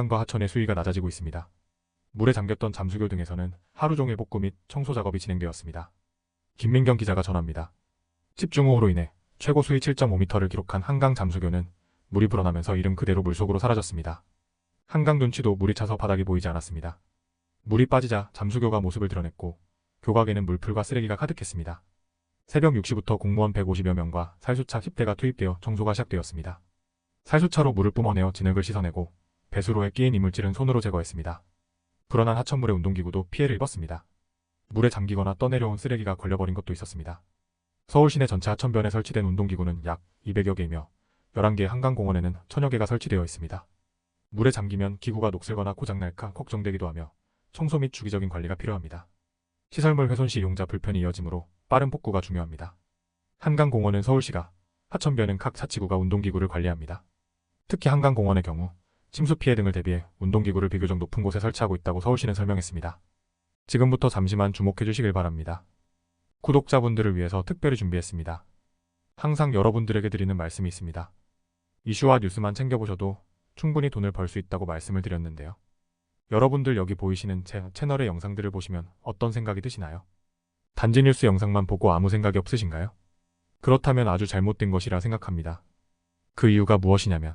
한강과 하천의 수위가 낮아지고 있습니다. 물에 잠겼던 잠수교 등에서는 하루 종일 복구 및 청소 작업이 진행되었습니다. 김민경 기자가 전합니다. 집중호우로 인해 최고 수위 7.5m를 기록한 한강 잠수교는 물이 불어나면서 이름 그대로 물속으로 사라졌습니다. 한강 눈치도 물이 차서 바닥이 보이지 않았습니다. 물이 빠지자 잠수교가 모습을 드러냈고 교각에는 물풀과 쓰레기가 가득했습니다. 새벽 6시부터 공무원 150여 명과 살수차 10대가 투입되어 청소가 시작되었습니다. 살수차로 물을 뿜어내어 진흙을 씻어내고 배수로에 끼인 이물질은 손으로 제거했습니다. 불어난 하천물의 운동기구도 피해를 입었습니다. 물에 잠기거나 떠내려온 쓰레기가 걸려버린 것도 있었습니다. 서울 시내 전체 하천변에 설치된 운동기구는 약 200여 개이며 11개의 한강공원에는 천여 개가 설치되어 있습니다. 물에 잠기면 기구가 녹슬거나 고장날까 걱정되기도 하며 청소 및 주기적인 관리가 필요합니다. 시설물 훼손 시 이용자 불편이 이어지므로 빠른 복구가 중요합니다. 한강공원은 서울시가, 하천변은 각 자치구가 운동기구를 관리합니다. 특히 한강공원의 경우 침수 피해 등을 대비해 운동기구를 비교적 높은 곳에 설치하고 있다고 서울시는 설명했습니다. 지금부터 잠시만 주목해 주시길 바랍니다. 구독자분들을 위해서 특별히 준비했습니다. 항상 여러분들에게 드리는 말씀이 있습니다. 이슈와 뉴스만 챙겨보셔도 충분히 돈을 벌 수 있다고 말씀을 드렸는데요. 여러분들 여기 보이시는 제 채널의 영상들을 보시면 어떤 생각이 드시나요? 단지 뉴스 영상만 보고 아무 생각이 없으신가요? 그렇다면 아주 잘못된 것이라 생각합니다. 그 이유가 무엇이냐면